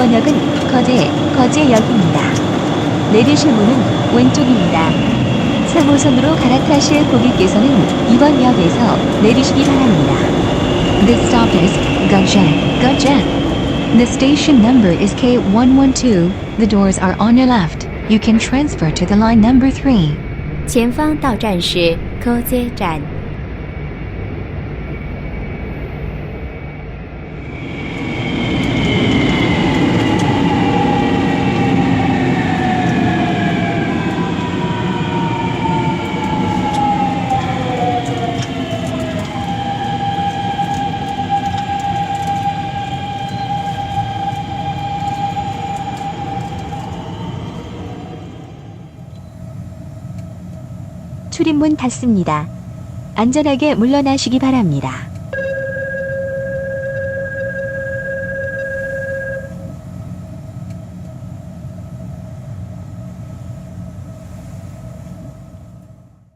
역은 거제, 거제역입니다. 내리실 문은 왼쪽입니다. 3호선으로 갈아타실 고객께서는 이번 역에서 내리시기 바랍니다. This stop is Goje, Goje. The station number is K112. The doors are on your left. You can transfer to the line number 3. 前方到站是柯街站。 출입문 닫습니다. 안전하게 물러나시기 바랍니다.